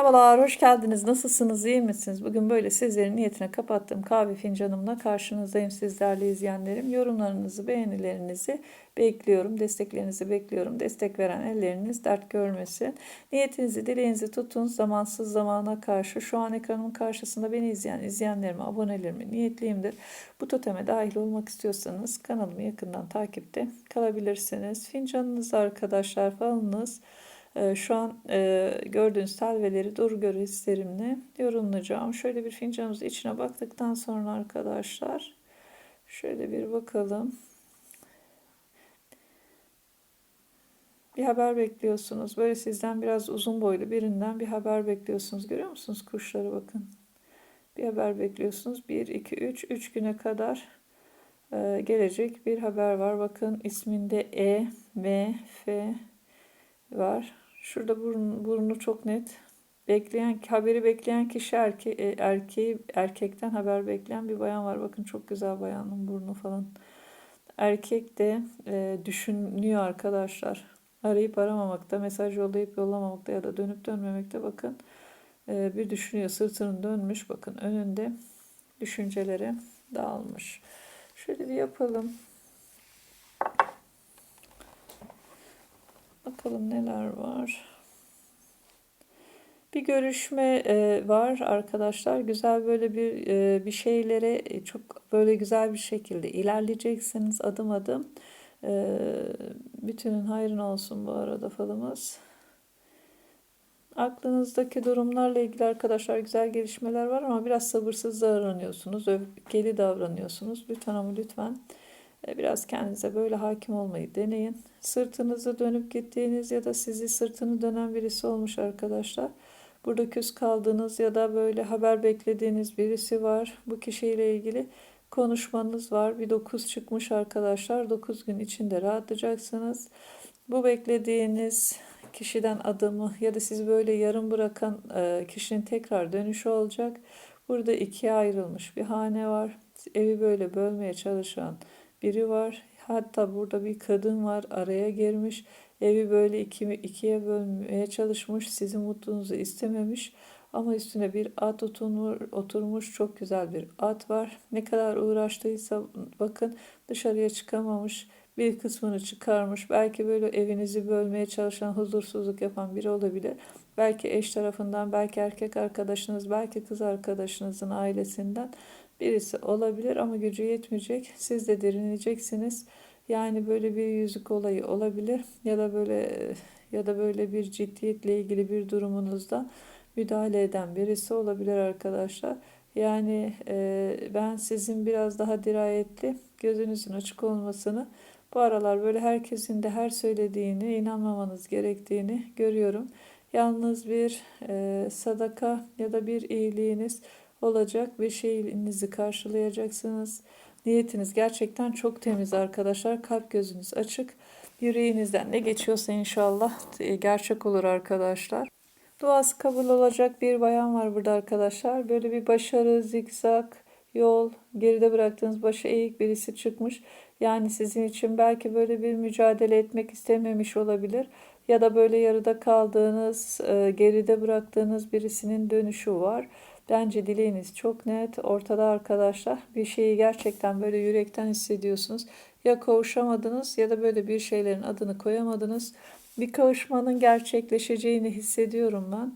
Merhabalar, hoş geldiniz. Nasılsınız, iyi misiniz? Bugün böyle sizlerin niyetine kapattığım kahve fincanımla karşınızdayım sizlerle izleyenlerim. Yorumlarınızı, beğenilerinizi bekliyorum. Desteklerinizi bekliyorum. Destek veren elleriniz dert görmesin. Niyetinizi, dileğinizi tutun. Zamansız zamana karşı şu an ekranımın karşısında beni izleyen, izleyenlerime, abonelerime niyetliyimdir. Bu toteme dahil olmak istiyorsanız kanalımı yakından takipte kalabilirsiniz. Fincanınız arkadaşlar, falınız. Ee, şu an e, gördüğünüz telveleri doğru göre hislerimle yorumlayacağım. Şöyle bir fincanımızın içine baktıktan sonra arkadaşlar şöyle bir bakalım. Bir haber bekliyorsunuz. Böyle sizden biraz uzun boylu birinden bir haber bekliyorsunuz. Görüyor musunuz kuşları bakın. Bir haber bekliyorsunuz. 1, 2, 3, 3 güne kadar e, gelecek bir haber var. Bakın isminde E, M, F var. Şurada burun, burnu çok net. Bekleyen haberi bekleyen kişi erke, e, erkeği erkekten haber bekleyen bir bayan var. Bakın çok güzel bayanın burnu falan. Erkek de e, düşünüyor arkadaşlar. Arayıp aramamakta, mesaj yollayıp yollamamakta ya da dönüp dönmemekte bakın. E, bir düşünüyor. Sırtını dönmüş. Bakın önünde düşüncelere dağılmış. Şöyle bir yapalım. Bakalım neler var. Bir görüşme e, var arkadaşlar. Güzel böyle bir e, bir şeylere e, çok böyle güzel bir şekilde ilerleyeceksiniz adım adım. E, bütünün hayrına olsun bu arada falımız. Aklınızdaki durumlarla ilgili arkadaşlar güzel gelişmeler var ama biraz sabırsız davranıyorsunuz, öfkeli davranıyorsunuz. Lütfen ama lütfen e, biraz kendinize böyle hakim olmayı deneyin. Sırtınızı dönüp gittiğiniz ya da sizi sırtını dönen birisi olmuş arkadaşlar. Burada küs kaldığınız ya da böyle haber beklediğiniz birisi var. Bu kişiyle ilgili konuşmanız var. Bir 9 çıkmış arkadaşlar. 9 gün içinde rahatlayacaksınız. Bu beklediğiniz kişiden adımı ya da sizi böyle yarım bırakan e, kişinin tekrar dönüşü olacak. Burada ikiye ayrılmış bir hane var. Evi böyle bölmeye çalışan biri var. Hatta burada bir kadın var araya girmiş. Evi böyle iki, ikiye bölmeye çalışmış. Sizin mutluluğunuzu istememiş. Ama üstüne bir at oturmuş, oturmuş çok güzel bir at var. Ne kadar uğraştıysa bakın dışarıya çıkamamış. Bir kısmını çıkarmış. Belki böyle evinizi bölmeye çalışan, huzursuzluk yapan biri olabilir. Belki eş tarafından, belki erkek arkadaşınız, belki kız arkadaşınızın ailesinden birisi olabilir ama gücü yetmeyecek. Siz de direneceksiniz. Yani böyle bir yüzük olayı olabilir ya da böyle ya da böyle bir ciddiyetle ilgili bir durumunuzda müdahale eden birisi olabilir arkadaşlar. Yani e, ben sizin biraz daha dirayetli, gözünüzün açık olmasını bu aralar böyle herkesin de her söylediğini inanmamanız gerektiğini görüyorum. Yalnız bir e, sadaka ya da bir iyiliğiniz olacak bir şeyinizi karşılayacaksınız. Niyetiniz gerçekten çok temiz arkadaşlar. Kalp gözünüz açık. Yüreğinizden ne geçiyorsa inşallah e, gerçek olur arkadaşlar. Duası kabul olacak bir bayan var burada arkadaşlar. Böyle bir başarı, zikzak, yol, geride bıraktığınız başı eğik birisi çıkmış. Yani sizin için belki böyle bir mücadele etmek istememiş olabilir. Ya da böyle yarıda kaldığınız, e, geride bıraktığınız birisinin dönüşü var. Bence dileğiniz çok net. Ortada arkadaşlar bir şeyi gerçekten böyle yürekten hissediyorsunuz. Ya kavuşamadınız ya da böyle bir şeylerin adını koyamadınız. Bir kavuşmanın gerçekleşeceğini hissediyorum ben.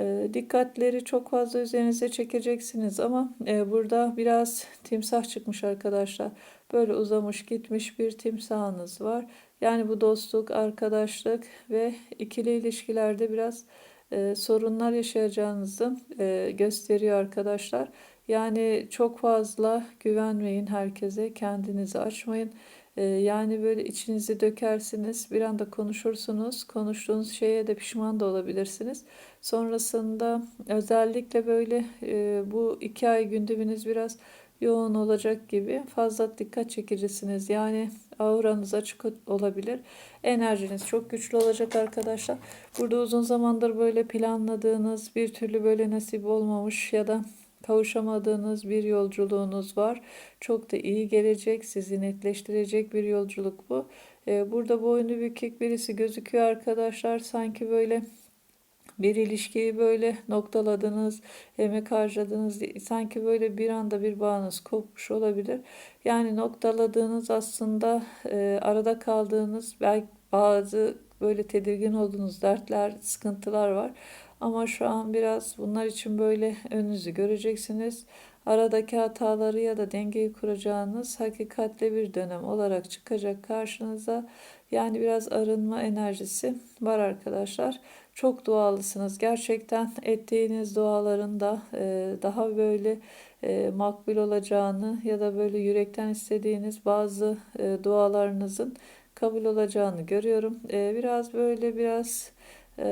E, dikkatleri çok fazla üzerinize çekeceksiniz ama e, burada biraz timsah çıkmış arkadaşlar. Böyle uzamış gitmiş bir timsahınız var. Yani bu dostluk, arkadaşlık ve ikili ilişkilerde biraz e, sorunlar yaşayacağınızı e, gösteriyor arkadaşlar. Yani çok fazla güvenmeyin herkese, kendinizi açmayın. E, yani böyle içinizi dökersiniz, bir anda konuşursunuz, konuştuğunuz şeye de pişman da olabilirsiniz. Sonrasında özellikle böyle e, bu iki ay gündeminiz biraz yoğun olacak gibi fazla dikkat çekicisiniz. Yani auranız açık olabilir. Enerjiniz çok güçlü olacak arkadaşlar. Burada uzun zamandır böyle planladığınız bir türlü böyle nasip olmamış ya da kavuşamadığınız bir yolculuğunuz var. Çok da iyi gelecek, sizi netleştirecek bir yolculuk bu. Ee, burada boynu bükük birisi gözüküyor arkadaşlar. Sanki böyle bir ilişkiyi böyle noktaladınız, emek harcadınız, sanki böyle bir anda bir bağınız kopmuş olabilir. Yani noktaladığınız aslında e, arada kaldığınız belki bazı böyle tedirgin olduğunuz dertler, sıkıntılar var. Ama şu an biraz bunlar için böyle önünüzü göreceksiniz. Aradaki hataları ya da dengeyi kuracağınız hakikatli bir dönem olarak çıkacak karşınıza. Yani biraz arınma enerjisi var arkadaşlar. Çok dualısınız. Gerçekten ettiğiniz duaların da e, daha böyle e, makbul olacağını ya da böyle yürekten istediğiniz bazı e, dualarınızın kabul olacağını görüyorum. E, biraz böyle biraz e,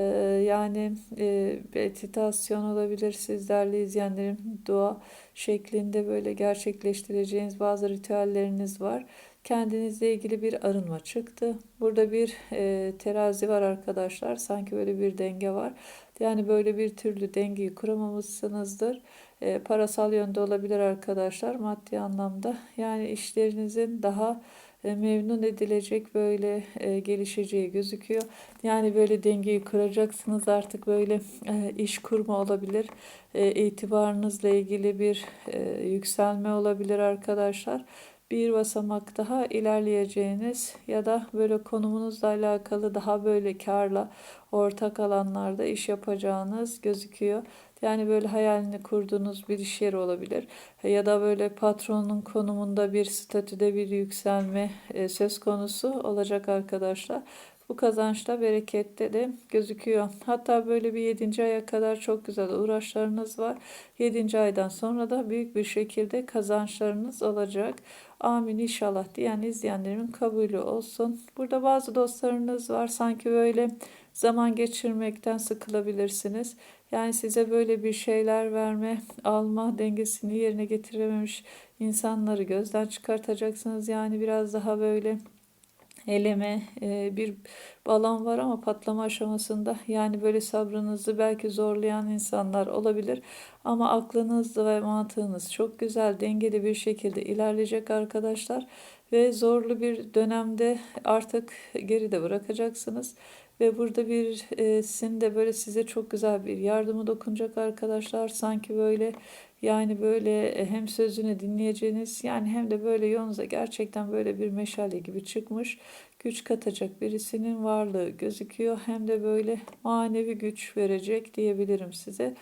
yani e, meditasyon olabilir sizlerle izleyenlerim dua şeklinde böyle gerçekleştireceğiniz bazı ritüelleriniz var. Kendinizle ilgili bir arınma çıktı. Burada bir e, terazi var arkadaşlar. Sanki böyle bir denge var. Yani böyle bir türlü dengeyi kuramamışsınızdır. E, parasal yönde olabilir arkadaşlar maddi anlamda. Yani işlerinizin daha e, memnun edilecek böyle e, gelişeceği gözüküyor. Yani böyle dengeyi kuracaksınız artık böyle e, iş kurma olabilir. E, itibarınızla ilgili bir e, yükselme olabilir arkadaşlar bir basamak daha ilerleyeceğiniz ya da böyle konumunuzla alakalı daha böyle karla ortak alanlarda iş yapacağınız gözüküyor. Yani böyle hayalini kurduğunuz bir iş yeri olabilir ya da böyle patronun konumunda bir statüde bir yükselme e, söz konusu olacak arkadaşlar. Bu kazançta berekette de gözüküyor. Hatta böyle bir 7. aya kadar çok güzel uğraşlarınız var. 7. aydan sonra da büyük bir şekilde kazançlarınız olacak. Amin inşallah diyen izleyenlerimin kabulü olsun. Burada bazı dostlarınız var. Sanki böyle zaman geçirmekten sıkılabilirsiniz. Yani size böyle bir şeyler verme, alma dengesini yerine getirememiş insanları gözden çıkartacaksınız. Yani biraz daha böyle eleme e, bir balon var ama patlama aşamasında. Yani böyle sabrınızı belki zorlayan insanlar olabilir. Ama aklınız ve mantığınız çok güzel dengeli bir şekilde ilerleyecek arkadaşlar. Ve zorlu bir dönemde artık geride bırakacaksınız ve burada bir e, sizin de böyle size çok güzel bir yardımı dokunacak arkadaşlar sanki böyle yani böyle e, hem sözünü dinleyeceğiniz yani hem de böyle yolunuza gerçekten böyle bir meşale gibi çıkmış güç katacak birisinin varlığı gözüküyor. Hem de böyle manevi güç verecek diyebilirim size.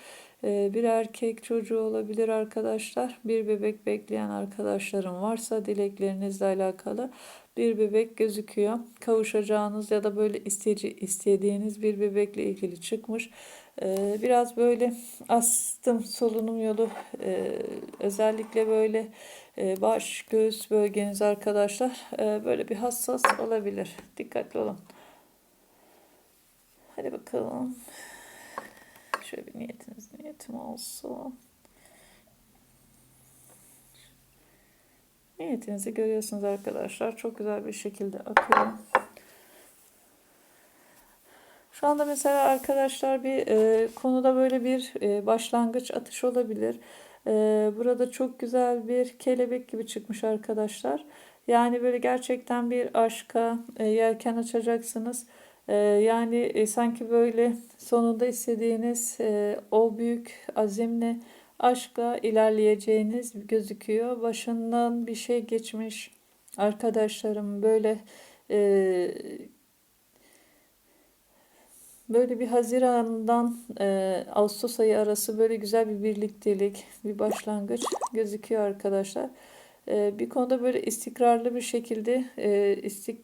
E, bir erkek çocuğu olabilir arkadaşlar. Bir bebek bekleyen arkadaşlarım varsa dileklerinizle alakalı bir bebek gözüküyor. Kavuşacağınız ya da böyle isteyece, istediğiniz bir bebekle ilgili çıkmış. Ee, biraz böyle astım solunum yolu ee, özellikle böyle e, baş göğüs bölgeniz arkadaşlar e, böyle bir hassas olabilir. Dikkatli olun. Hadi bakalım. Şöyle bir niyetiniz niyetim olsun. Niyetinizi görüyorsunuz arkadaşlar. Çok güzel bir şekilde akıyor. Şu anda mesela arkadaşlar bir e, konuda böyle bir e, başlangıç atış olabilir. E, burada çok güzel bir kelebek gibi çıkmış arkadaşlar. Yani böyle gerçekten bir aşka e, yelken açacaksınız. E, yani e, sanki böyle sonunda istediğiniz e, o büyük azimle aşkla ilerleyeceğiniz gözüküyor. Başından bir şey geçmiş arkadaşlarım böyle e, böyle bir Haziran'dan e, Ağustos ayı arası böyle güzel bir birliktelik, bir başlangıç gözüküyor arkadaşlar. E, bir konuda böyle istikrarlı bir şekilde e, istik,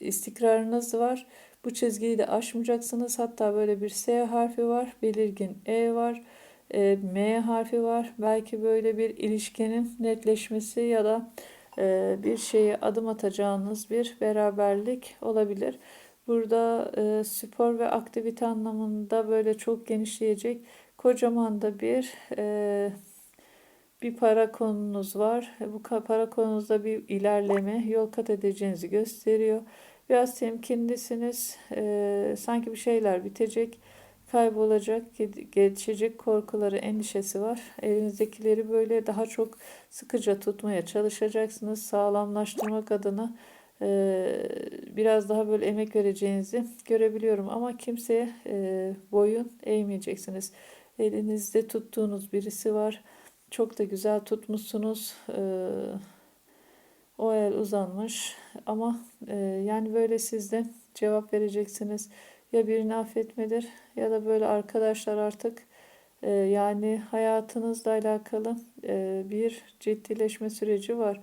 istikrarınız var. Bu çizgiyi de aşmayacaksınız. Hatta böyle bir S harfi var, belirgin E var e, M harfi var. Belki böyle bir ilişkinin netleşmesi ya da e, bir şeye adım atacağınız bir beraberlik olabilir. Burada e, spor ve aktivite anlamında böyle çok genişleyecek kocaman da bir e, bir para konunuz var. Bu para konunuzda bir ilerleme, yol kat edeceğinizi gösteriyor. Biraz temkinlisiniz. E, sanki bir şeyler bitecek kaybolacak, geçecek korkuları, endişesi var. Elinizdekileri böyle daha çok sıkıca tutmaya çalışacaksınız. Sağlamlaştırmak adına biraz daha böyle emek vereceğinizi görebiliyorum ama kimseye boyun eğmeyeceksiniz. Elinizde tuttuğunuz birisi var. Çok da güzel tutmuşsunuz. O el uzanmış ama yani böyle siz de cevap vereceksiniz. Ya birini affetmedir ya da böyle arkadaşlar artık e, yani hayatınızla alakalı e, bir ciddileşme süreci var.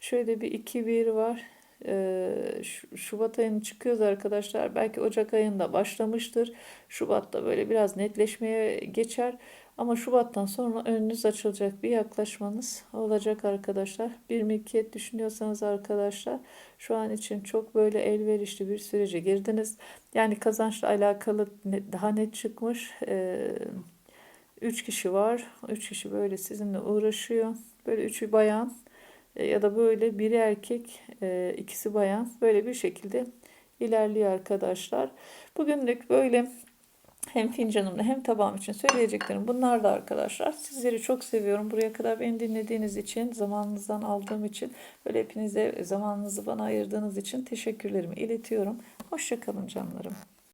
Şöyle bir 2-1 var. E, Ş- Şubat ayını çıkıyoruz arkadaşlar. Belki Ocak ayında başlamıştır. Şubat'ta böyle biraz netleşmeye geçer. Ama Şubat'tan sonra önünüz açılacak bir yaklaşmanız olacak arkadaşlar. Bir mülkiyet düşünüyorsanız arkadaşlar şu an için çok böyle elverişli bir sürece girdiniz. Yani kazançla alakalı daha net çıkmış. Ee, üç kişi var. Üç kişi böyle sizinle uğraşıyor. Böyle üçü bayan ya da böyle biri erkek, e, ikisi bayan. Böyle bir şekilde ilerliyor arkadaşlar. Bugünlük böyle hem fincanımda hem tabağım için söyleyeceklerim bunlar da arkadaşlar. Sizleri çok seviyorum. Buraya kadar beni dinlediğiniz için, zamanınızdan aldığım için, böyle hepinize zamanınızı bana ayırdığınız için teşekkürlerimi iletiyorum. Hoşçakalın canlarım.